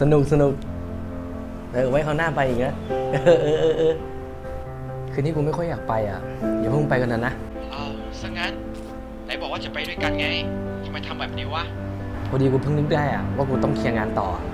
สนุกสนุกเออไว้เขาวหน้าไปอีกนะเออเออเออเออคืนนี้กูไม่ค่อยอยากไปอะอย่าเพิ่งไปกันนะนะเอาซะงั้นไหนบอกว่าจะไปด้วยกันไงทำไมทำแบบนี้วะ พอดีกูเพิ่งนึกได้อะว่ากูต้องเคลียร์งานต่ออะ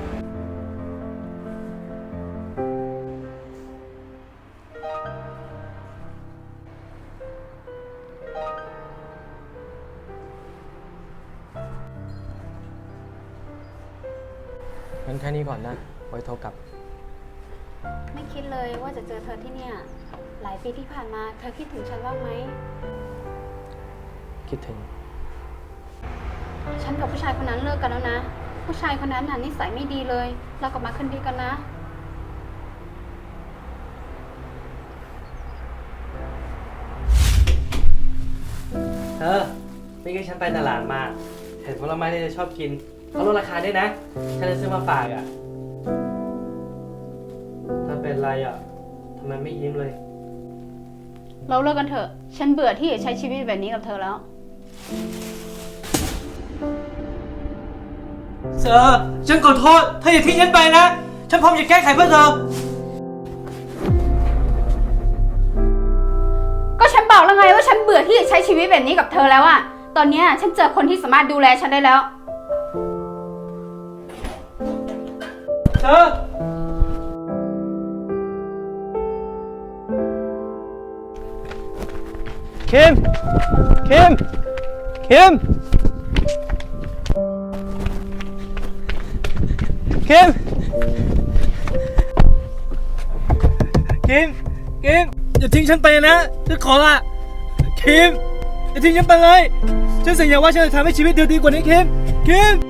งั้นแค่นี้ก่อนนะ ไว้โทรกลับ ไม่คิดเลยว่าจะเจอเธอที่เนี่ย หลายปีที่ผ่านมา เธอคิดถึงฉันบ้างไหม คิดถึง ฉันกับผู้ชายคนนั้นเลิกกันแล้วนะ ผู้ชายคนนั้นน่ะนิสัยไม่ดีเลย เรากลับมาคืนดีกันนะ เธอเมื่อกี้ฉันไปตลาดมา เห็นผลไม้ที่เธอชอบกิน เขาลดราคาด้วยนะฉันเลยซื้อมาฝากอะ ถ้าเป็นไรอะทำไมไม่ยิ้มเลย เราเลิกกันเถอะ ฉันเบื่อที่จะใช้ชีวิตแบบนี้กับเธอแล้ว เธอ ฉันขอโทษเธออย่าทิ้งฉันไปนะ ฉันพร้อมจะแก้ไขเพื่อเธอ ก็ฉันบอกแล้วไงว่าฉันเบื่อที่จะใช้ชีวิตแบบนี้กับเธอแล้วอะตอนเนี้ยฉันเจอคนที่สามารถดูแลฉันได้แล้ว เธอ คิม คิม คิม คิม คิม คิม อย่าทิ้งฉันไปนะ ฉันขอละ คิม อย่าทิ้งฉันไปเลย ฉันสัญญาว่าฉันจะทำให้ชีวิตเธอดีกว่านี้คิม คิม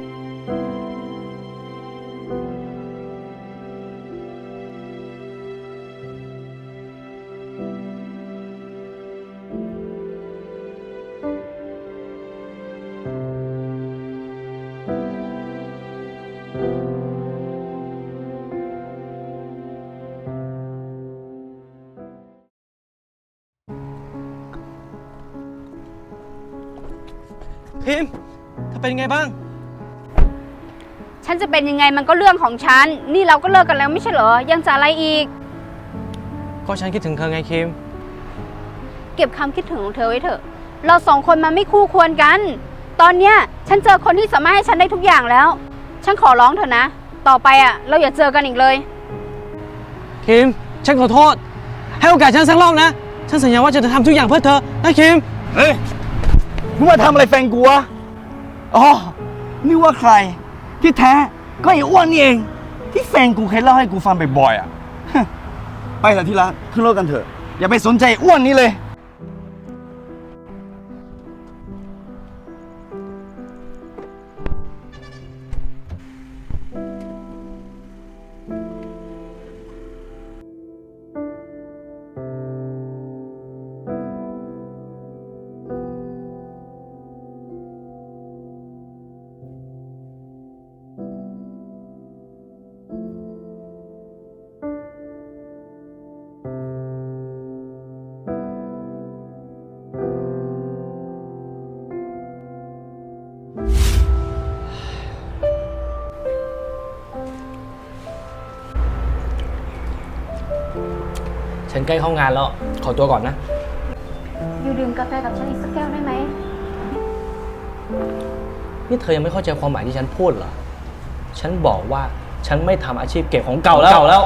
พิมเธอเป็นยังไงบ้าง ฉันจะเป็นยังไงมันก็เรื่องของฉัน นี่เราก็เลิกกันแล้วไม่ใช่เหรอ ยังจะอะไรอีก ก็ฉันคิดถึงเธอไงคิม เก็บคำคิดถึงของเธอไว้เถอะ เราสองคนมันไม่คู่ควรกัน ตอนเนี้ยฉันเจอคนที่สามารถให้ฉันได้ทุกอย่างแล้ว ฉันขอร้องเถอะนะ ต่อไปอะ เราอย่าเจอกันอีกเลย คิม ฉันขอโทษ ให้โอกาสฉันสักรอบนะ ฉันสัญญาว่าจะทำทุกอย่างเพื่อเธอนะคิม เฮ้ย มึงมาทำอะไรแฟนกูวะอ๋อนี่ว่าใคร ที่แท้ก็ไอ้อ้วนนี่เอง ที่แฟนกูเคยเล่าให้กูฟังบ่อยๆอะ ไปเถอะที่รักขึ้นรถกันเถอะ อย่าไปสนใจอ้อ้วนนี้เลย ฉันใกล้เข้างานแล้ว ขอตัวก่อนนะ อยู่ดื่มกาแฟกับฉันอีกสักแก้วได้ไหม นี่เธอยังไม่เข้าใจความหมายที่ฉันพูดเหรอ ฉันบอกว่าฉันไม่ทำอาชีพเก็บของเก่าแล้วเก่าแล้ว